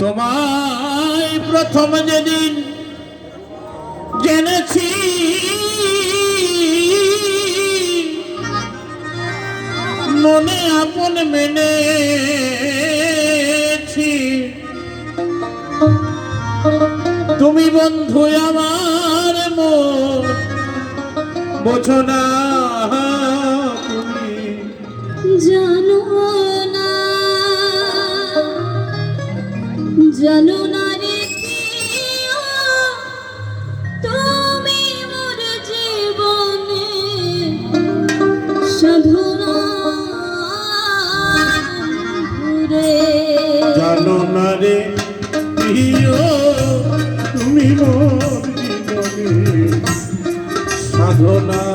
তোমায় প্রথম যেদিন জেনেছি মনে আপন মেনেছি। তুমি বন্ধু আমার মন বোঝো না জানো জানো না রে তুমি মোর জীবনে সাধনা জানো না রে তুমি মোর জীবনে সাধনা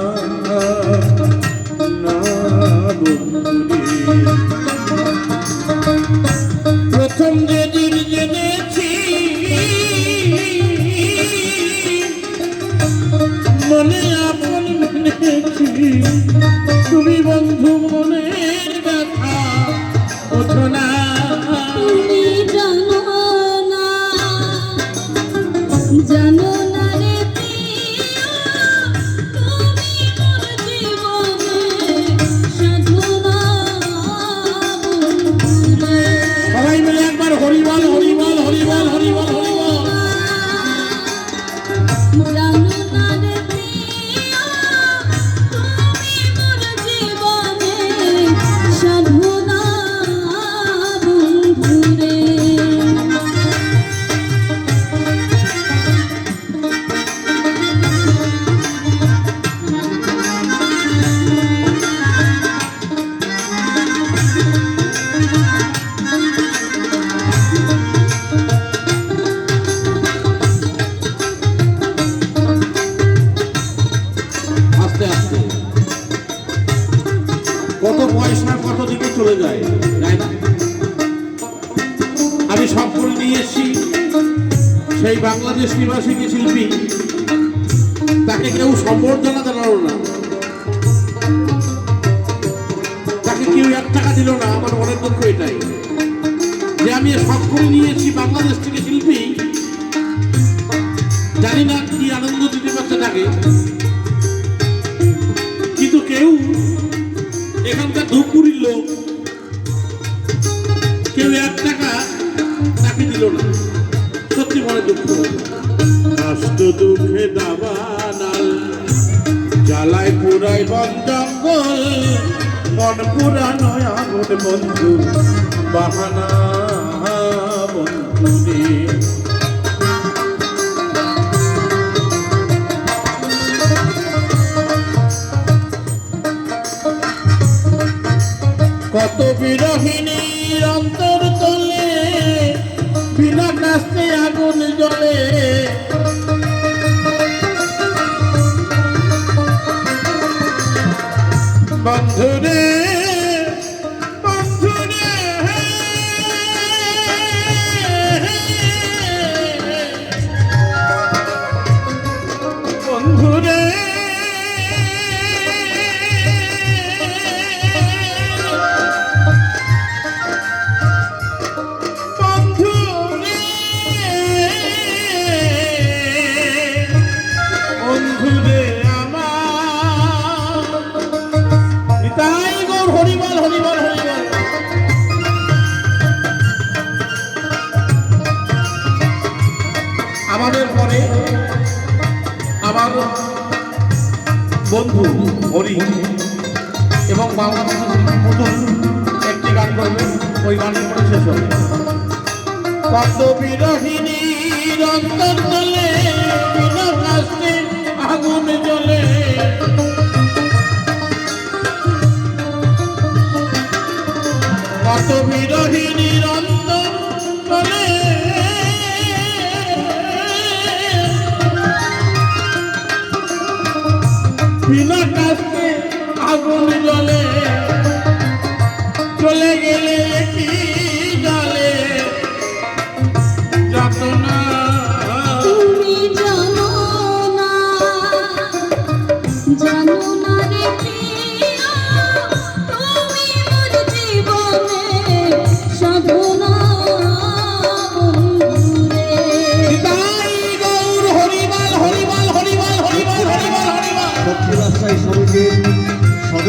তুমি বন্ধু মনের ব্যথা ওঠো না। জানো না রে তুমি মোর জীবনে সাধনা সবাই মিলে একবার হরিবল হরিবল হরিবল হরিবল। সেই বাংলাদেশ নিবাসী যে শিল্পী, তাকে কেউ সম্বর্ধনা জানালো না। তাকে কেউ এক টাকা দিল না, আমার মনের দুঃখ এটাই। যে আমি সব করে নিয়েছি বাংলাদেশ থেকে শিল্পী, জানি না কি আনন্দ দিতে পারছে তাকে। কিন্তু কেউ এখানকার ধূপগুড়ির লোক, কেউ এক টাকা তাকে দিল না। মনে দুঃখ কষ্ট দুঃখে দাবানাল, জ্বালায় পুরাই বন জঙ্গল মন পুরানো আগুন বন্ধু, বাহানা বন্ধু বন্ধুরে। হরি এবং বাংলাদেশের নতুন একটি গান করবে, ওই গানের পরে শেষ হবে। কাস্তে আগুন কত বিরহিনীর অন্তর তলে বিনা কাস্তে আগুন জলে চলে গেলে কি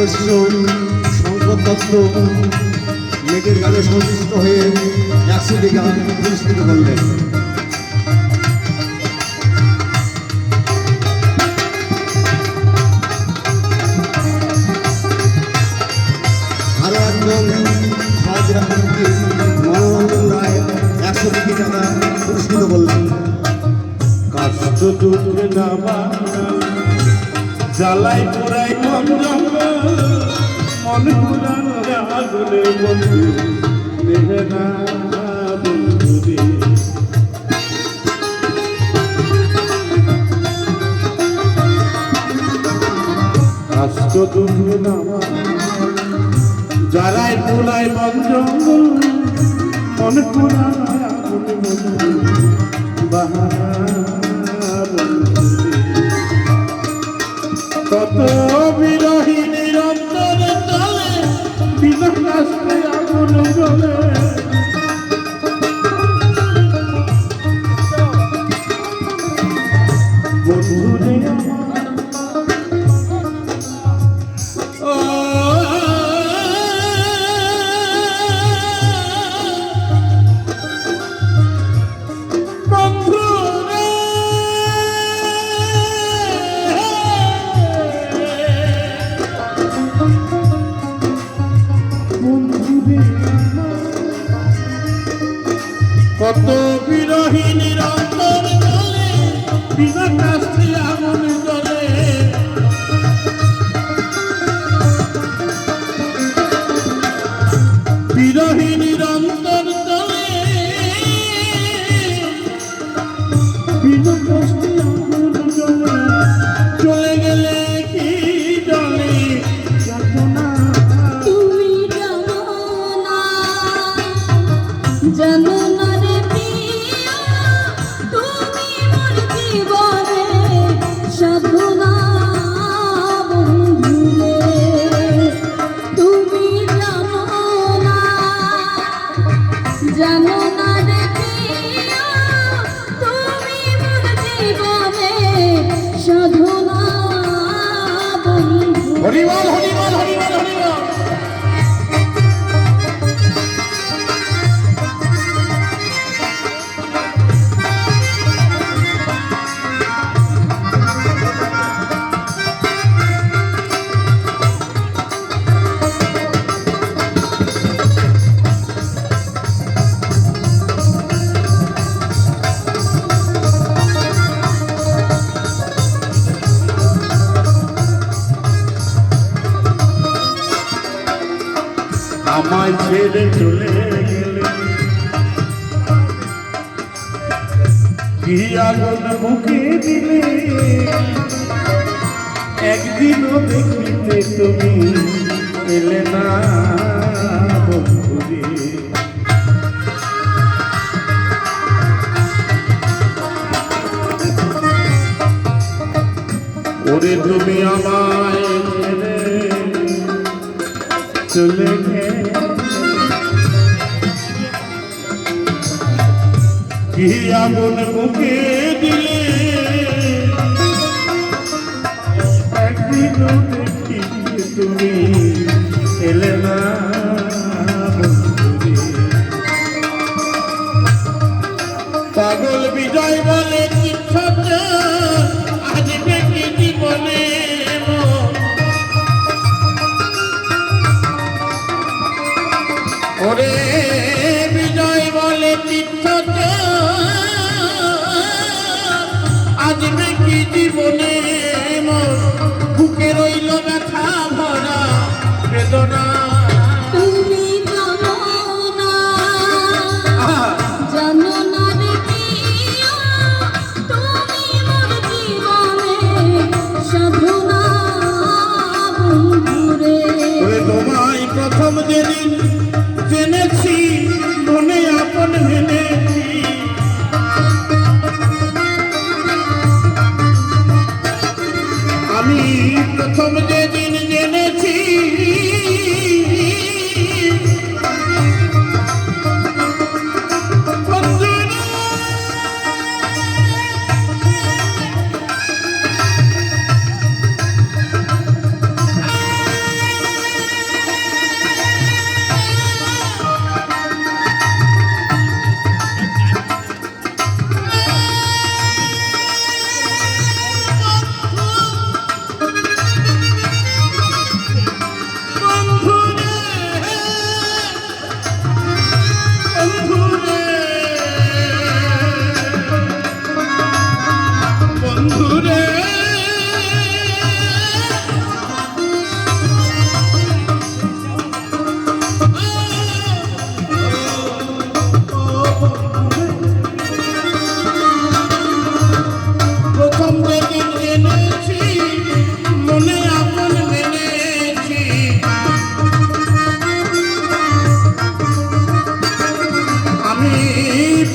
শঙ্কর দত্ত মেয়েটির গানে সন্তুষ্ট হয়ে মনোরঞ্জন একশো কোটি পুরস্কৃত করলেন। জ্বালাই পুরাই মন জঙ্গল মন পুরান আগুনে বন্ধু মেহনা বন্ধু রে কষ্ট দুঃখ নামা জ্বালাই পুরাই মন জঙ্গল, মন পুরান আগুনে বন্ধু কত বিনা কাছে আগুন ছেড়ে চলে গেলে। আগুন দিলে। একদিনও দেখিতে তুমি এলে না ওরে তুমি আমায় কি আগুন মুখে দিলে। একদিন দেখি তুমি এলে না। জীবনে আমি প্রথম যে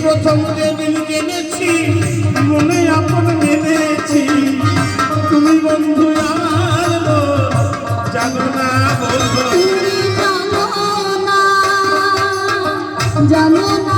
প্রথম যেদিন জেনেছি মনে আপন মেনেছি তুমি বন্ধু আর জানো না জানো না।